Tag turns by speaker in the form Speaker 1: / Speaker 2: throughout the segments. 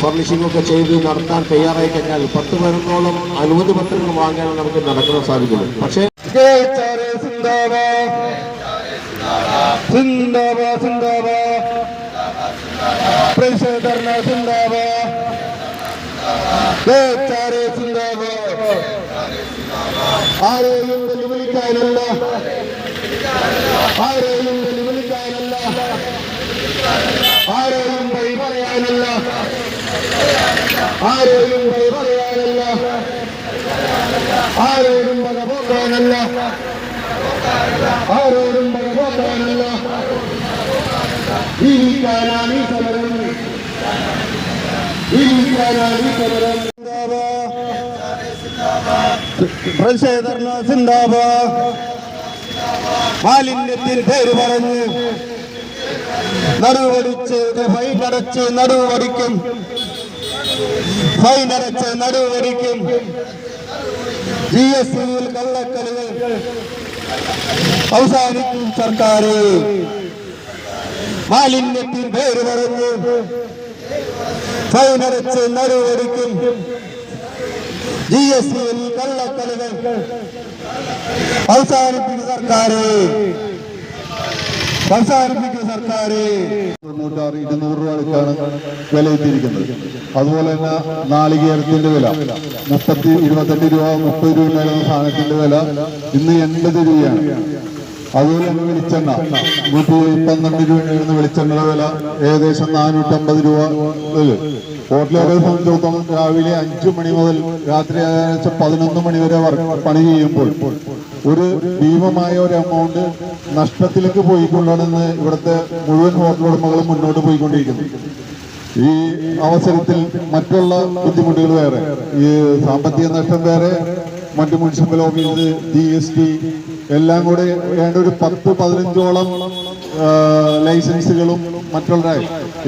Speaker 1: Furnishing ഒക്കെ ചെയ്ത് നടത്താൻ തയ്യാറായി കഴിഞ്ഞാൽ പത്ത് പതിനൊന്നോളം അനുമതി പത്രങ്ങൾ വാങ്ങാൻ നമുക്ക് നടക്കാൻ സാധിക്കുന്നു. പക്ഷേ
Speaker 2: സിന്ദാബാദ് സിന്ദാബാദ് പ്രതിഷേധർണ സിന്ദാബാദ് കേച്ചാരെ സിന്ദാബാദ് ആരെയും വെല്ലുവിളിക്കാനല്ല. ആരെയും വെല്ലുവിളിക്കാനല്ല. ആരെയും വഴി പറയാനല്ല ആരെയും വഴി പറയാനല്ല ആരോടും വക പോക്കാനല്ല ആരോടും വക പോക്കാനല്ല ജീവിക്കാനാണ് ഈ സമരം. ജീവിക്കാനാണ് ഈ സമരം. മാലിന്യത്തിൽ പേര് പറഞ്ഞ് നടുവടിച്ച് ഫൈനടച്ച് നടുവടിക്കും. ഫൈനടച്ച് നടുവടിക്കും. ജി എസ് സിയിൽ അവസാനിക്കും സർക്കാർ മാലിന്യത്തിൽ പേര് പറഞ്ഞ് ഫൈനടച്ച് നടുവടിക്കും. ജി എസ് അടുക്കാണ് അതുപോലെ തന്നെ നാളികേരത്തിന്റെ വില മുപ്പത്തി ഇരുപത്തെട്ട് രൂപ മുപ്പത് രൂപ സാധനത്തിന്റെ വില ഇന്ന് എൺപത് രൂപയാണ് അതുപോലെ തന്നെ വെളിച്ചെണ്ണ. നൂറ്റി പന്ത്രണ്ട് രൂപയായിരുന്നു വെളിച്ചെണ്ണയുടെ വില. ഏകദേശം നാനൂറ്റമ്പത് രൂപ ഹോട്ടലുകളെ സംബന്ധിച്ചിടത്തോളം രാവിലെ അഞ്ചു മണി മുതൽ രാത്രി ഏകദേശം പതിനൊന്ന് മണി വരെ പണി ചെയ്യുമ്പോൾ ഒരു ഭീമമായ ഒരു എമൗണ്ട് നഷ്ടത്തിലേക്ക് പോയിക്കൊണ്ടാണെന്ന് ഇവിടുത്തെ മുഴുവൻ ഹോട്ടൽ ഉടമകളും മുന്നോട്ട് പോയിക്കൊണ്ടിരിക്കുന്നു. ഈ അവസരത്തിൽ മറ്റുള്ള ബുദ്ധിമുട്ടുകൾ വേറെ. ഈ സാമ്പത്തിക നഷ്ടം വേറെ. മറ്റ് municipal office G S T എല്ലാം കൂടെ വേണ്ട ഒരു പത്ത് പതിനഞ്ചോളം ലൈസൻസുകളും മറ്റുള്ള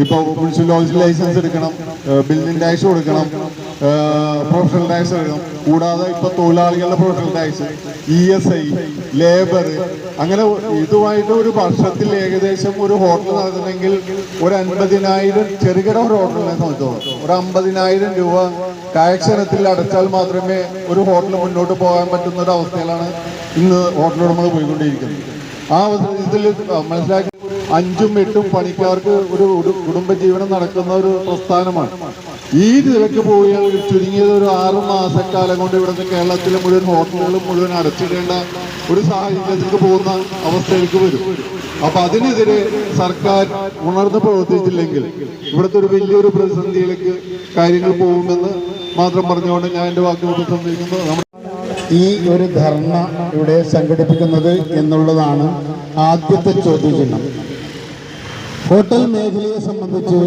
Speaker 2: ഇപ്പോൾ മുനിസിപ്പൽ ഓഫീസിൽ ലൈസൻസ് എടുക്കണം ബിൽഡിംഗ് ടാക്സ് കൊടുക്കണം പ്രൊഫഷണൽ ടാക്സ് എടുക്കണം. കൂടാതെ ഇപ്പൊ തൊഴിലാളികളുടെ professional tax E S I labour അങ്ങനെ ഇതുമായിട്ട് ഒരു വർഷത്തിൽ ഏകദേശം ഒരു ഹോട്ടൽ നടത്തണമെങ്കിൽ ഒരു അൻപതിനായിരം ചെറുകിട ഒരു ഹോട്ടലിനെ സംബന്ധിച്ചോളം ഒരു അമ്പതിനായിരം രൂപ ടാക്സ് ഇനത്തിൽ അടച്ചാൽ മാത്രമേ ഒരു ഹോട്ടൽ മുന്നോട്ട് പോകാൻ പറ്റുന്ന ഒരു അവസ്ഥയിലാണ് ഇന്ന് ഹോട്ടലുടമകൾ പോയിക്കൊണ്ടിരിക്കുന്നത് ആ അവസരത്തിൽ മനസ്സിലാക്കി അഞ്ചും എട്ടും പണിക്കാർക്ക് ഒരു കുടുംബജീവനം നടക്കുന്ന ഒരു പ്രസ്ഥാനമാണ്. ഈ നിലയ്ക്ക് ഒരു ചുരുങ്ങിയത് ഒരു ആറ് മാസക്കാലം കൊണ്ട് ഇവിടുത്തെ കേരളത്തിലെ മുഴുവൻ ഹോട്ടലുകളും മുഴുവൻ അടച്ചിടേണ്ട ഒരു സാഹചര്യത്തിലേക്ക് പോകുന്ന അവസ്ഥയിലേക്ക് വരും. അപ്പൊ അതിനെതിരെ സർക്കാർ ഉണർന്ന് പ്രവർത്തിച്ചില്ലെങ്കിൽ ഇവിടുത്തെ ഒരു വലിയൊരു പ്രതിസന്ധിയിലേക്ക് കാര്യങ്ങൾ പോകുമെന്ന് മാത്രം പറഞ്ഞുകൊണ്ട് ഞാൻ എന്റെ വാക്കുകൾ നമ്മുടെ
Speaker 3: ഈ ഒരു ധർണ ഇവിടെ സംഘടിപ്പിക്കുന്നത് എന്നുള്ളതാണ് ആദ്യത്തെ ചോദ്യചിഹ്നം. ഹോട്ടൽ മേഖലയെ സംബന്ധിച്ച്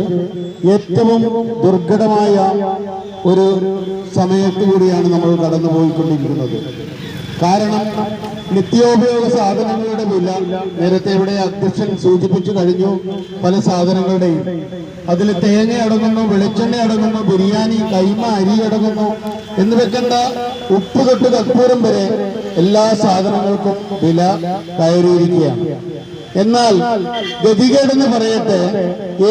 Speaker 3: ഏറ്റവും ദുർഘടമായ ഒരു സമയത്ത് കൂടിയാണ് നമ്മൾ കടന്നുപോയിക്കൊണ്ടിരിക്കുന്നത്. കാരണം നിത്യോപയോഗ സാധനങ്ങളുടെ വില നേരത്തെ ഇവിടെ അധ്യക്ഷൻ സൂചിപ്പിച്ചു കഴിഞ്ഞു പല സാധനങ്ങളുടെയും. അതിൽ തേങ്ങ അടങ്ങുന്നു വെളിച്ചെണ്ണ അടങ്ങുന്നു ബിരിയാണി കൈമ അരി അടങ്ങുന്നു. എന്ന് വെക്കേണ്ട ഉപ്പ് തൊട്ട് കർപ്പൂരം വരെ എല്ലാ സാധനങ്ങൾക്കും വില കയറിയിരിക്കുകയാണ്. എന്നാൽ ഗതികേടെന്ന് പറയട്ടെ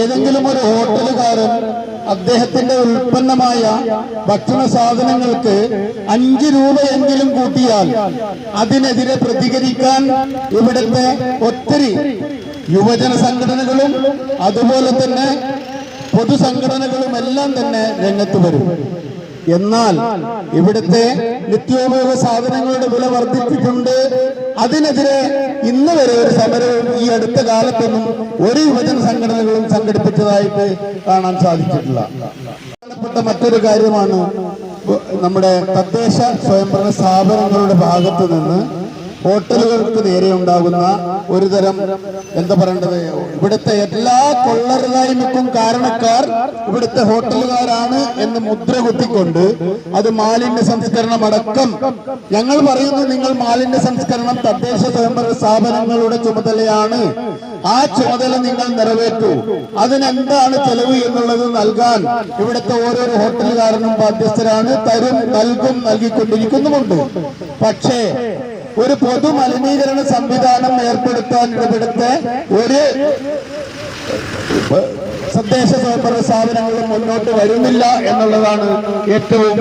Speaker 3: ഏതെങ്കിലും ഒരു ഹോട്ടലുകാരൻ അദ്ദേഹത്തിന്റെ ഉൽപ്പന്നമായ ഭക്ഷണ സാധനങ്ങൾക്ക് അഞ്ച് രൂപയെങ്കിലും കൂട്ടിയാൽ അതിനെതിരെ പ്രതികരിക്കാൻ ഇവിടുത്തെ ഒത്തിരി യുവജന സംഘടനകളും അതുപോലെ തന്നെ പൊതുസംഘടനകളും എല്ലാം തന്നെ രംഗത്ത് വരും. എന്നാൽ ഇവിടുത്തെ നിത്യോപയോഗ സാധനങ്ങളുടെ വില വർദ്ധിച്ചിട്ടുണ്ട് അതിനെതിരെ ഇന്ന് വരെ ഒരു സമരവും ഈ അടുത്ത കാലത്തൊന്നും ഒരു യുവജന സംഘടനകളും സംഘടിപ്പിച്ചതായിട്ട് കാണാൻ സാധിച്ചിട്ടില്ല. പ്രധാനപ്പെട്ട മറ്റൊരു കാര്യമാണ് നമ്മുടെ തദ്ദേശ സ്വയംഭരണ സ്ഥാപനങ്ങളുടെ ഭാഗത്തു നിന്ന് ഹോട്ടലുകൾക്ക് നേരെ ഉണ്ടാകുന്ന ഒരു തരം എന്താ പറയേണ്ടത്? ഇവിടുത്തെ എല്ലാ കൊള്ളരുതായ്മക്കും കാരണക്കാർ ഇവിടുത്തെ ഹോട്ടലുകാരാണ് എന്ന് മുദ്ര കുത്തിക്കൊണ്ട് അത് മാലിന്യ സംസ്കരണം അടക്കം. ഞങ്ങൾ പറയുന്നു നിങ്ങൾ മാലിന്യ സംസ്കരണം തദ്ദേശ സ്വയംഭരണ സ്ഥാപനങ്ങളുടെ ചുമതലയാണ്. ആ ചുമതല നിങ്ങൾ നിറവേറ്റൂ. അതിനെന്താണ് ചെലവ് എന്നുള്ളത് നൽകാൻ ഇവിടുത്തെ ഓരോരോ ഹോട്ടലുകാരനും ബാധ്യസ്ഥരാണ്. തരും നൽകും നൽകിക്കൊണ്ടിരിക്കുന്നുമുണ്ട്. പക്ഷേ ഒരു പൊതു മലിനീകരണ സംവിധാനം ഏർപ്പെടുത്താൻ ഇവിടുത്തെ ഒരു തദ്ദേശ സ്വയംഭരണ സ്ഥാപനങ്ങളും മുന്നോട്ട് വരുന്നില്ല എന്നുള്ളതാണ് ഏറ്റവും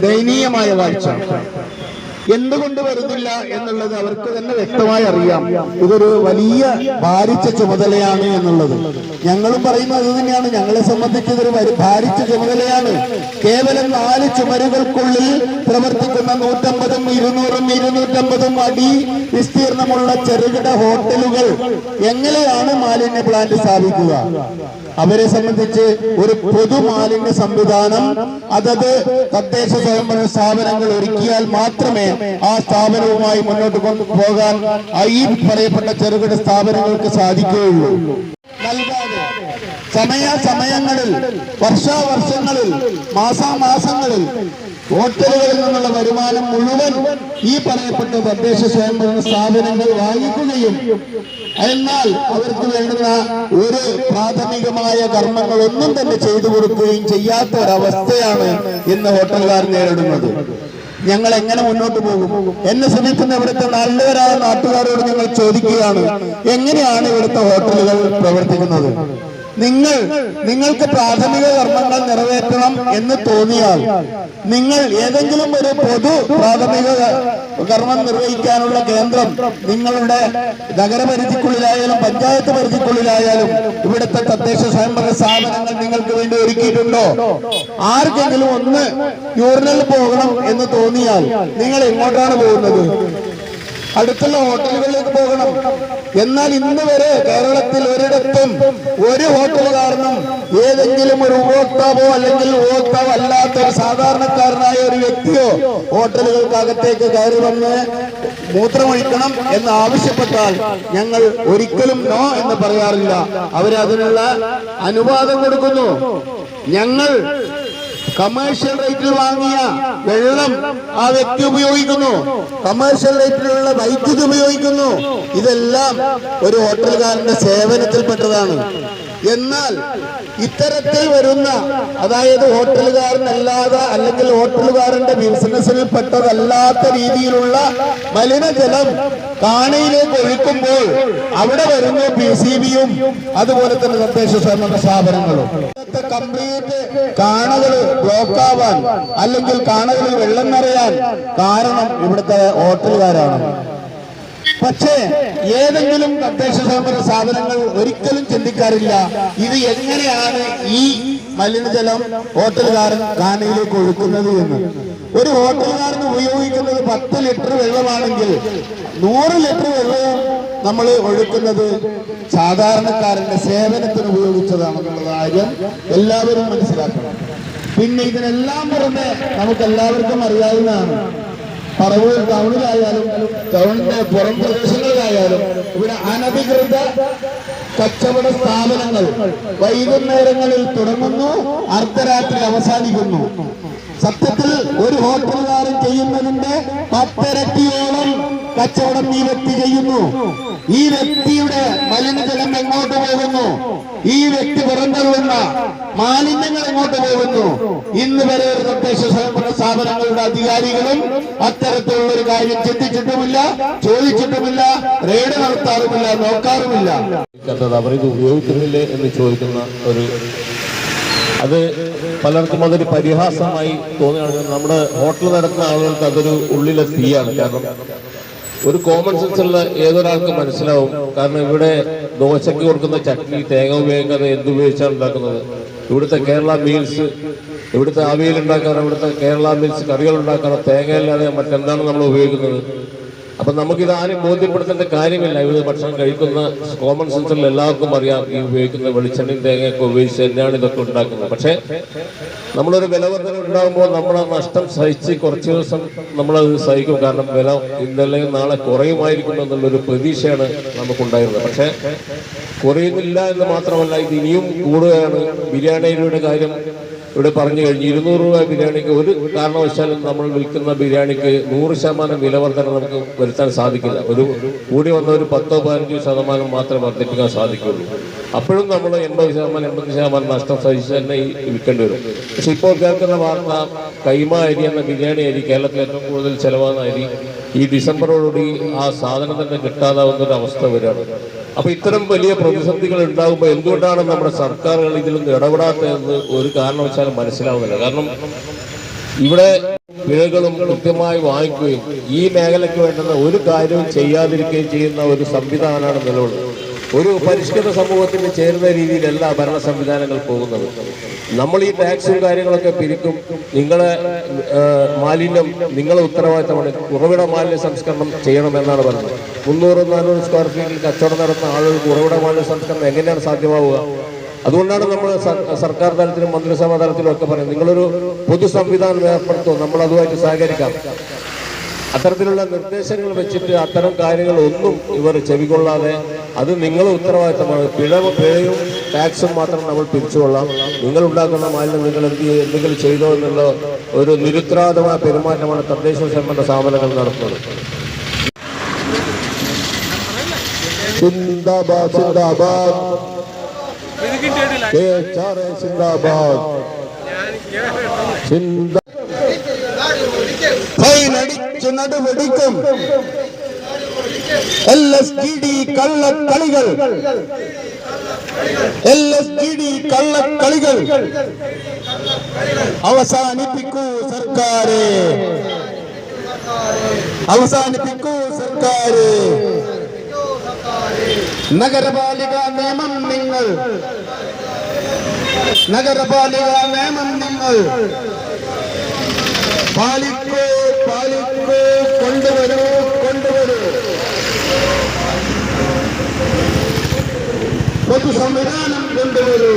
Speaker 3: ദയനീയമായ കാഴ്ച എന്തുകൊണ്ട് വരുന്നില്ല എന്നുള്ളത് അവർക്ക് തന്നെ വ്യക്തമായി അറിയാം. ഇതൊരു വലിയ ഭാരിച്ച ചുമതലയാണ് എന്നുള്ളത്. ഞങ്ങളും പറയുന്നത് അത് തന്നെയാണ്. ഞങ്ങളെ സംബന്ധിച്ച് ഇതൊരു ഭാരിച്ച ചുമതലയാണ്. കേവലം നാല് ചുമരുകൾക്കുള്ളിൽ പ്രവർത്തിക്കുന്ന നൂറ്റമ്പതും ഇരുന്നൂറും ഇരുന്നൂറ്റമ്പതും അടി വിസ്തീർണമുള്ള ചെറുകിട ഹോട്ടലുകൾ എങ്ങനെയാണ് മാലിന്യ പ്ലാന്റ് സ്ഥാപിക്കുക? അവരെ സംബന്ധിച്ച് ഒരു പൊതു മാലിന്യ സംവിധാനം അതത് തദ്ദേശ സ്വയംഭരണ സ്ഥാപനങ്ങൾ ഒരുക്കിയാൽ മാത്രമേ ആ സ്ഥാപനവുമായി മുന്നോട്ട് കൊണ്ടുപോകാൻ ഈ പറയപ്പെട്ട ചെറുകിട സ്ഥാപനങ്ങൾക്ക് സാധിക്കുകയുള്ളൂ. നൽകാതെ സമയാസമയങ്ങളിൽ വർഷാവർഷങ്ങളിൽ മാസാമാസങ്ങളിൽ ഹോട്ടലുകളിൽ നിന്നുള്ള വരുമാനം മുഴുവൻ ഈ പറയപ്പെട്ട തദ്ദേശ സ്വയംഭരണ സ്ഥാപനങ്ങൾ വാങ്ങിക്കുകയും എന്നാൽ അവർക്ക് വേണ്ടുന്ന ഒരു പ്രാഥമികമായ കർമ്മങ്ങളൊന്നും തന്നെ ചെയ്തു കൊടുക്കുകയും ചെയ്യാത്ത ഒരവസ്ഥയാണ് ഇന്ന് ഹോട്ടലുകാർ നേരിടുന്നത്. ഞങ്ങൾ എങ്ങനെ മുന്നോട്ട് പോകും? എന്നെ ശ്രമിക്കുന്ന ഇവിടുത്തെ നല്ലവരായ നാട്ടുകാരോട് ഞങ്ങൾ ചോദിക്കുകയാണ് എങ്ങനെയാണ് ഇവിടുത്തെ ഹോട്ടലുകൾ പ്രവർത്തിക്കുന്നത്? നിങ്ങൾ നിങ്ങൾക്ക് പ്രാഥമിക കർമ്മങ്ങൾ നിറവേറ്റണം എന്ന് തോന്നിയാൽ നിങ്ങൾ ഏതെങ്കിലും ഒരു പൊതു പ്രാഥമിക കർമ്മം നിർവഹിക്കാനുള്ള കേന്ദ്രം നിങ്ങളുടെ നഗരപരിധിക്കുള്ളിലായാലും പഞ്ചായത്ത് പരിധിക്കുള്ളിലായാലും ഇവിടുത്തെ തദ്ദേശ സ്വയംഭരണ സ്ഥാപനങ്ങൾ നിങ്ങൾക്ക് വേണ്ടി ഒരുക്കിയിട്ടുണ്ടോ? ആർക്കെങ്കിലും ഒന്ന് യൂറിനിൽ പോകണം എന്ന് തോന്നിയാൽ നിങ്ങൾ എങ്ങോട്ടാണ് പോകുന്നത്? അടുത്തുള്ള ഹോട്ടലുകളിലേക്ക് പോകണം. എന്നാൽ ഇന്ന് വരെ കേരളത്തിൽ ഒരിടത്തും ഒരു ഹോട്ടലുകാരനും ഏതെങ്കിലും ഒരു ഉപഭോക്താവോ അല്ലെങ്കിൽ ഉപഭോക്താവ് അല്ലാത്ത ഒരു സാധാരണക്കാരനായ ഒരു വ്യക്തിയോ ഹോട്ടലുകൾക്കകത്തേക്ക് കയറി വന്ന് മൂത്രമൊഴിക്കണം എന്ന് ആവശ്യപ്പെട്ടാൽ ഞങ്ങൾ ഒരിക്കലും നോ എന്ന് പറയാറില്ല. അവരതിനുള്ള അനുവാദം കൊടുക്കുന്നു. ഞങ്ങൾ കമേഴ്ഷ്യൽ റേറ്റിൽ വാങ്ങിയ വെള്ളം ആ വ്യക്തി ഉപയോഗിക്കുന്നു. കമേഴ്ഷ്യൽ റേറ്റിലുള്ള വൈദ്യുതി ഉപയോഗിക്കുന്നു. ഇതെല്ലാം ഒരു ഹോട്ടലുകാരന്റെ സേവനത്തിൽപ്പെട്ടതാണ്. എന്നാൽ ഇത്തരത്തിൽ വരുന്ന അതായത് ഹോട്ടലുകാരനല്ലാതെ അല്ലെങ്കിൽ ഹോട്ടലുകാരന്റെ ബിസിനസ്സിൽ പെട്ടതല്ലാത്ത രീതിയിലുള്ള മലിനജലം കാണയിലേക്ക് ഒഴുക്കുമ്പോൾ അവിടെ വരുന്ന പി സി ബിയും അതുപോലെ തന്നെ തദ്ദേശ സ്വയംഭരണ സ്ഥാപനങ്ങളും. കംപ്ലീറ്റ് കാണകൾ ബ്ലോക്കാവാൻ അല്ലെങ്കിൽ കാണകളിൽ വെള്ളം നിറയാൻ കാരണം ഇവിടുത്തെ ഹോട്ടലുകാരാണ്. പക്ഷേ ഏതെങ്കിലും തദ്ദേശ സ്വയംഭരണ സ്ഥാപനങ്ങൾ ഒരിക്കലും ചിന്തിക്കാറില്ല. ഇത് എങ്ങനെയാണ് ഈ മലിനജലം ഹോട്ടലുകാരൻ കാനയിലേക്ക് ഒഴുക്കുന്നത് എന്ന്. ഒരു ഹോട്ടലുകാരൻ ഉപയോഗിക്കുന്നത് പത്ത് ലിറ്റർ വെള്ളമാണെങ്കിൽ നൂറ് ലിറ്റർ വെള്ളവും നമ്മൾ ഒഴുക്കുന്നത് സാധാരണക്കാരന്റെ സേവനത്തിന് ഉപയോഗിച്ചതാണെന്നുള്ള കാര്യം എല്ലാവരും മനസ്സിലാക്കണം. പിന്നെ ഇതിനെല്ലാം പുറമെ നമുക്ക് എല്ലാവർക്കും അറിയാവുന്നതാണ് പറവൂർ ടൗണിലായാലും ടൗണിന്റെ പുറം പ്രദേശങ്ങളിലായാലും ഇവിടെ അനധികൃത കച്ചവട സ്ഥാപനങ്ങൾ വൈകുന്നേരങ്ങളിൽ തുടങ്ങുന്നു അർദ്ധരാത്രി അവസാനിക്കുന്നു. സത്യത്തിൽ ഒരു ഹോട്ടലുകാരൻ ചെയ്യുന്നതിന്റെ പത്തിരട്ടിയോളം കച്ചവടം ഈ വ്യക്തി ചെയ്യുന്നു. ഈ വ്യക്തിയുടെ മലിനജലം എങ്ങോട്ട് പോകുന്നു? ഈ വ്യക്തി പുറന്തള്ളുന്ന മാലിന്യങ്ങൾ എങ്ങോട്ട് പോകുന്നു? ഇന്ന് വരെ ഒരു തദ്ദേശ സ്വയംഭരണ സ്ഥാപനങ്ങളുടെ അധികാരികളും അത്തരത്തിലുള്ള ഒരു കാര്യം ചിന്തിച്ചിട്ടുമില്ല ചോദിച്ചിട്ടുമില്ല റെയ്ഡ് നടത്താറുമില്ല നോക്കാറുമില്ല.
Speaker 1: അവർ അവരിത് ഉപയോഗിക്കുന്നില്ലേ എന്ന് ചോദിക്കുന്ന ഒരു അത് പലർക്കും അതൊരു പരിഹാസമായി തോന്നുകയാണ് നമ്മുടെ ഹോട്ടൽ നടത്തുന്ന ആളുകൾക്ക് അതൊരു ഉള്ളിലെ തീയാണ്. കാരണം ഒരു കോമൺ സെൻസ് ഉള്ള ഏതൊരാൾക്ക് മനസ്സിലാവും? കാരണം ഇവിടെ ദോശയ്ക്ക് കൊടുക്കുന്ന ചട്നി തേങ്ങ ഉപയോഗിക്കാതെ എന്തുപയോഗിച്ചാണ് ഉണ്ടാക്കുന്നത്? ഇവിടുത്തെ കേരള മീൽസ് ഇവിടുത്തെ അവിയൽ ഉണ്ടാക്കാൻ ഇവിടുത്തെ കേരള മീൽസ് കറികൾ ഉണ്ടാക്കാൻ തേങ്ങയില്ലാതെ മറ്റെന്താണ് നമ്മൾ ഉപയോഗിക്കുന്നത്? അപ്പൊ നമുക്കിത് ആരും ബോധ്യപ്പെടുത്തേണ്ട കാര്യമില്ല. ഇവിടെ ഭക്ഷണം കഴിക്കുന്ന കോമൺ സെൻസിൽ എല്ലാവർക്കും അറിയാം. ഈ ഉപയോഗിക്കുന്ന വെളിച്ചെണ്ണയും തേങ്ങയൊക്കെ ഉപയോഗിച്ച് തന്നെയാണ് ഇതൊക്കെ ഉണ്ടാക്കുന്നത്. പക്ഷേ നമ്മളൊരു വില വർധന ഉണ്ടാകുമ്പോൾ നമ്മൾ നഷ്ടം സഹിച്ച് കുറച്ച് ദിവസം നമ്മളത് സഹിക്കും. കാരണം വില ഇന്നലെ നാളെ കുറയുമായിരിക്കും എന്നുള്ളൊരു പ്രതീക്ഷയാണ് നമുക്കുണ്ടായിരുന്നത്. പക്ഷേ കുറയുന്നില്ല എന്ന് മാത്രമല്ല ഇത് ഇനിയും കൂടുകയാണ്. ബിരിയാണിയുടെ കാര്യം ഇവിടെ പറഞ്ഞു കഴിഞ്ഞു ഇരുന്നൂറ് രൂപ ബിരിയാണിക്ക് ഒരു കാരണവശാലും നമ്മൾ വിൽക്കുന്ന ബിരിയാണിക്ക് നൂറ് ശതമാനം വില വർധന നമുക്ക് വരുത്താൻ സാധിക്കില്ല. ഒരു കൂടി വന്ന ഒരു പത്തോ പതിനഞ്ചോ ശതമാനം മാത്രമേ വർദ്ധിപ്പിക്കാൻ സാധിക്കുള്ളൂ. അപ്പോഴും നമ്മൾ എൺപത് ശതമാനം എൺപത് ശതമാനം നഷ്ടം സഹിച്ച് തന്നെ ഈ വിൽക്കേണ്ടി വരും. പക്ഷെ ഇപ്പോൾ കേൾക്കുന്ന വാർത്ത കൈമ അരി എന്ന ബിരിയാണി അരി കേരളത്തിൽ ഏറ്റവും കൂടുതൽ ചെലവാകുന്ന അരി ഈ ഡിസംബറോടുകൂടി ആ സാധനം തന്നെ കിട്ടാതാവുന്ന ഒരു അവസ്ഥ വരികയാണ്. അപ്പൊ ഇത്തരം വലിയ പ്രതിസന്ധികൾ ഉണ്ടാകുമ്പോൾ എന്തുകൊണ്ടാണ് നമ്മുടെ സർക്കാരുകൾ ഇതിലൊന്നും ഇടപെടാത്തതെന്ന് ഒരു കാരണവശാലും മനസ്സിലാവുന്നില്ല. കാരണം ഇവിടെ പിഴകളും കൃത്യമായി വാങ്ങിക്കുകയും ഈ മേഖലയ്ക്ക് വേണ്ടുന്ന ഒരു കാര്യവും ചെയ്യാതിരിക്കുകയും ചെയ്യുന്ന ഒരു സംവിധാനമാണ് നിലവിലുള്ളത്. ഒരു പരിഷ്കൃത സമൂഹത്തിന് ചേരുന്ന രീതിയിലല്ല ഭരണ സംവിധാനങ്ങൾ പോകുന്നത്. നമ്മൾ ഈ ടാക്സും കാര്യങ്ങളൊക്കെ പിരിക്കും. നിങ്ങളെ മാലിന്യം നിങ്ങളെ ഉത്തരവാദിത്തമാണ്. ഉറവിട മാലിന്യ സംസ്കരണം ചെയ്യണമെന്നാണ് പറഞ്ഞത്. മുന്നൂറ് നാനൂറ് സ്ക്വയർ ഫീറ്റിൽ കച്ചവടം നടത്തുന്ന ആളുകൾക്ക് ഉറവിട മാലിന്യ സംസ്കരണം എങ്ങനെയാണ് സാധ്യമാവുക? അതുകൊണ്ടാണ് നമ്മൾ സർക്കാർ തലത്തിലും മന്ത്രിസഭാ തലത്തിലും ഒക്കെ പറയുന്നത്. നിങ്ങളൊരു പൊതു സംവിധാനം ഏർപ്പെടുത്തുക നമ്മൾ അതുമായിട്ട് സഹകരിക്കാം. അത്തരത്തിലുള്ള നിർദ്ദേശങ്ങൾ വെച്ചിട്ട് അത്തരം കാര്യങ്ങൾ ഒന്നും ഇവർ ചെവികൊള്ളാതെ അത് നിങ്ങൾ ഉത്തരവാദിത്തമാണ്. പിഴവ് പിഴയും ടാക്സും മാത്രം നമ്മൾ പിരിച്ചുകൊള്ളാം. നിങ്ങൾ ഉണ്ടാക്കുന്ന മാലിന്യം നിങ്ങൾ എന്ത് ചെയ്യ- എന്തെങ്കിലും ചെയ്തോ എന്നുള്ള ഒരു നിരുത്തരാധമായ പെരുമാറ്റമാണ് തദ്ദേശ സ്വയംഭരണ സ്ഥാപനങ്ങൾ നടത്തുന്നത്.
Speaker 2: സിന്ദാബാദ് സിന്ദാബാദ്. സിന്ദാബാദ്. സിന്ദ
Speaker 3: ഫൈനടിച്ചു നടുവെടിക്കും. എൽ എസ് ജി ഡി കള്ളക്കളികൾ. എൽ എസ് ജി ഡി കള്ളക്കളികൾ. അവസാനിപ്പിക്കൂ സർക്കാരെ. അവസാനിപ്പിക്കൂ സർക്കാരെ. നഗരപാലിക നിയമം നിങ്ങൾ. നഗരപാലിക നിയമം നിങ്ങൾ. പാലിക്കൂ പാലിക്കൂ കൊണ്ടുവരൂ കൊണ്ടുവരൂ പൊതു സംവിധാനം കൊണ്ടുവരൂ